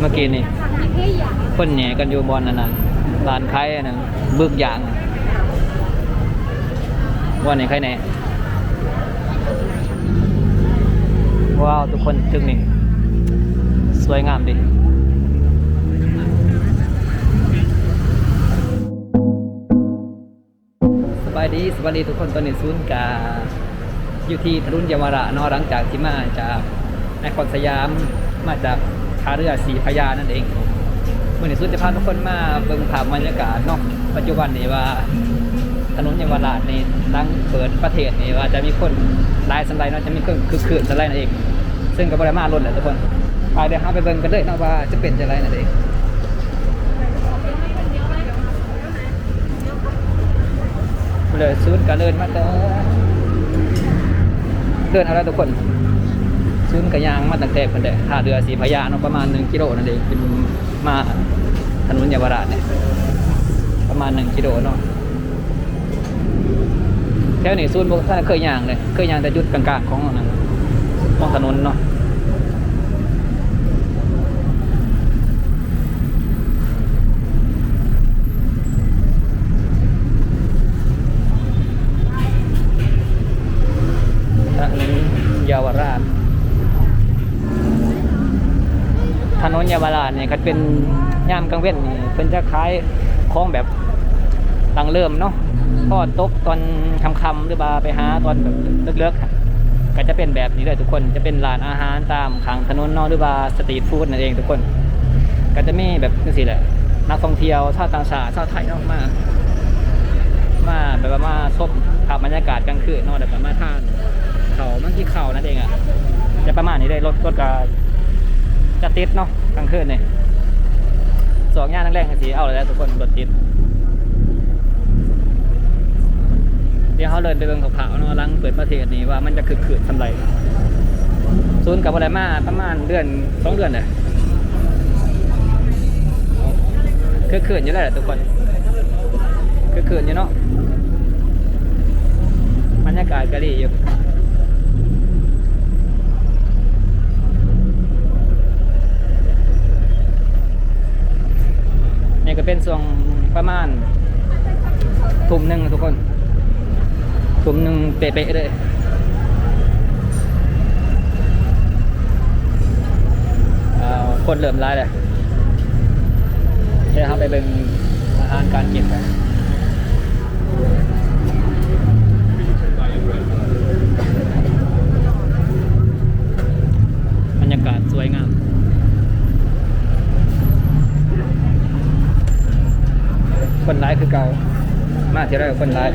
เมื่อกี้นี่คนแหนกันอยู่บอนนั่นน่ะร้านไขายอันนั้นบึกอย่างว่านี่ใครแหน่ว้าวทุกคนจึงนี่สวยงามดิสบายดีสบายดีทุกคนตอนนี้ศูนย์กาอยู่ที่ถนนเยาราชเนอะหลังจากที่มาจากนครสยามมาจากาเรือสีพระยานั่นเองเมื่อนี้ศูนย์จะพาทุกคนมาเบิ่งภาพบรรยากาศเนาะปัจจุบันนี้ว่าถนนเยาวราชนี่ตั้งเปิดประเทศนี่ว่าจะมีคนลายสันไดเนาะจะมีคนคือคืนสันไดนั่นเอง ซึ่งก็บริมาล้นแหละทุกคนไปเดี๋ยวเราไปเบิ่งกันเลยเนาะว่าจะเป็นจะไรนั่นเองเลยซูนย์ก็เดินมาเด้อเดินเอาแล้วทุกคน ซูนย์กระยางมาตั้งแต่เพิ่นได้ท่าเรือสีพระยาเนาะประมาณ 1 กิโลนั่นเองเป็นมาถนนเยาวราชเนี่ยประมาณ 1 กิโลเนาะแถวนี้ซูนย์บ่ท่านเคยย่างเลยเคยย่างแต่จุดกลางๆของนั่นของถนนเนาะถนนเยาวราช ถนนเยาวราชเนี่ยก็เป็นย่ามกลางเว้นนี่เพิ่นจะขายของแบบตังเริ่มเนาะก็ตกตอนค่ำๆหรือว่าไปหาตอนแบบเลิกๆอะก็จะเป็นแบบนี้เลยทุกคนจะเป็นร้านอาหารตามข้างถนนเนาะหรือว่าสตรีทฟู้ดนั่นเองทุกคน ก็จะมีแบบนี้สิแหละนักท่องเที่ยวชาวต่างชาติชาวไทยเนาะมามาแบบว่ามาชมภาพบรรยากาศกลางคืนเนาะแบบว่ามาทานเขาเมื่อกี้เขานั่นเองอะจะประมาณนี้เลยรถรถก็ จะติดเนาะกลางคืนเนี่ยสองย่านแรกๆสีเอาเลยแล้วทุกคนรถติดเดี๋ยวเขาเดินไปเบิ่งข่าวๆเนาะลังเปิดประเทศนี้ว่ามันจะคึกคืนทำไรศูนกับอะไรมาประมาณเดือนสองเดือนเลยคึกคืนอยู่แล้วแหละทุกคนคึกคืนอยู่เนาะบรรยากาศก็ดีอยู่ จะเป็นช่วงประมาณทุ่มหนึ่งทุกคนถุงหนึ่งเป๊ะๆเลยคนเริ่มร้ายเลยเดี๋ยวเราไปเป็นอาหารการกินกันบรรยากาศสวยงาม คนร้ายคือเก่ามาที่ไรกคนร้าย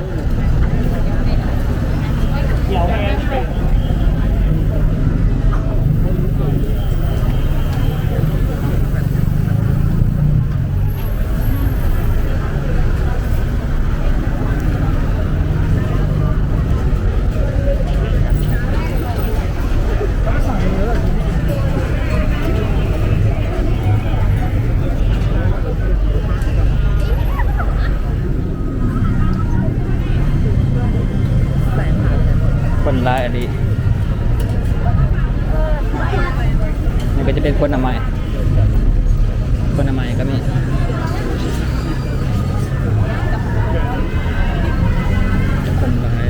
คนร้ายอันนี้นี่ก็จะเป็นคนอนามัยคนอนามัยก็มีคนร้าย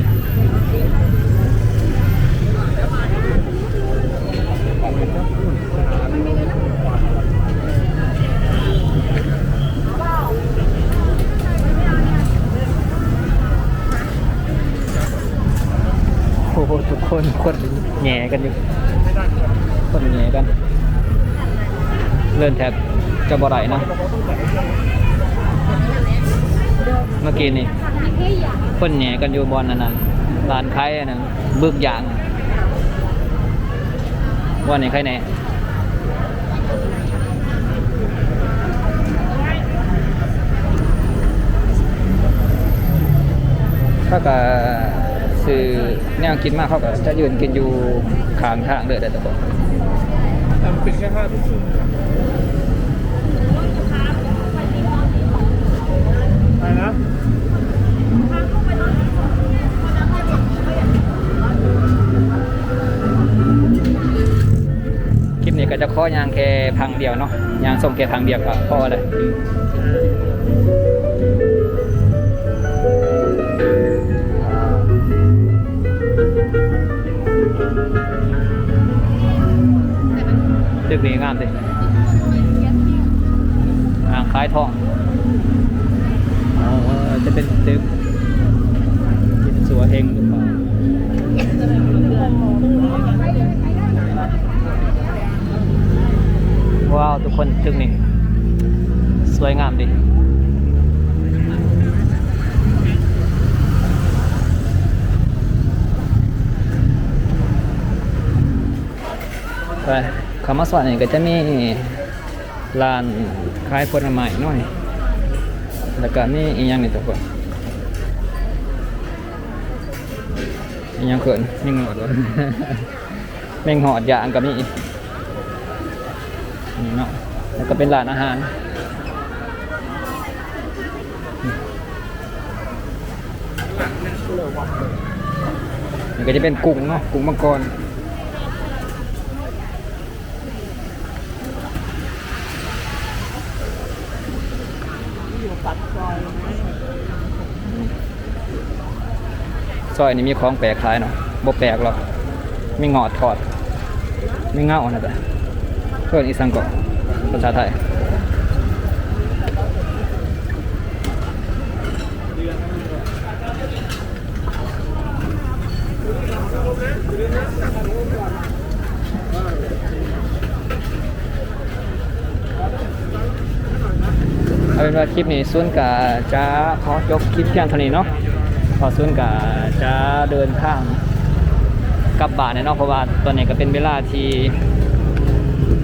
โอ้โหทุก คนคนแง่กันอยู่คนแง่กัน เลื่อนแทบจะบ่ได้นะเมื่อกี้นี่คนแหน่กันอยู่บอนนั่นน่ะร้านไขายอันนั้นบึกอย่างว่านี่ใครแหน่เขาก็ ซื้อแนวกินมากเขาก็จะยืนกินอยู่ข้างทางเลยแต่ตะกอนแต่มันเป็นแค่ห้าทุ่มไปนะคลิปนี้นี้ก็จะข้อยางแค่พังเดียวเนาะยางส่งแค่พังเดียวก็พอเลย ตึกนี้งามดิอ่างคล้ายทองอ๋อจะเป็นตึกที่เป็นสัวเฮงหรือเปล่าว้าว ทุกคนตึกนี่สวยงามดิไป คำว่าสวนนี่ก็จะมีร้านขายผลไม้หน่อย แล้วก็มีอีกอย่างหนึงทุกคนอีกอย่างเขินมีหงอดวะแมงหอดยางก็มีอีกนี่เนาะแล้วก็เป็นร้านอาหารนี่ก็จะเป็นกุ้งเนาะกุ้งมังกร ซอยนี้มีของแปลกขายเนาะบ่แปลกหรอกมีงอดทอด มีเงานะจ๊ะเพื่อนอีสังกอภาษาไทย เป็นว่าคลิปนี้ซุนกับจะขอยกคลิปเพียงเท่านี้เนาะพอซุนกับจะเดินทางกลับบ้านเนาะเพราะว่าตอนนี้ก็เป็นเวลาที่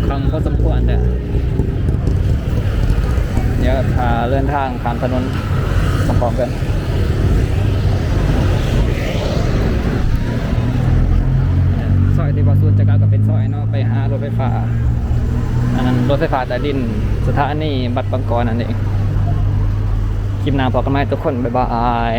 คำก็สมควรแต่เดี๋ยวพาเลื่อนทางข้ามถนนพร้อมกันซอยที่บอสูนจะกลับก็เป็นซอยเนาะไปหารถไฟฟ้า รถไฟฟ้าใต้ดิน สถานีบัตรบางกรนั่นเอง คลิปหน้าพอกันไหมทุกคน บ๊ายบาย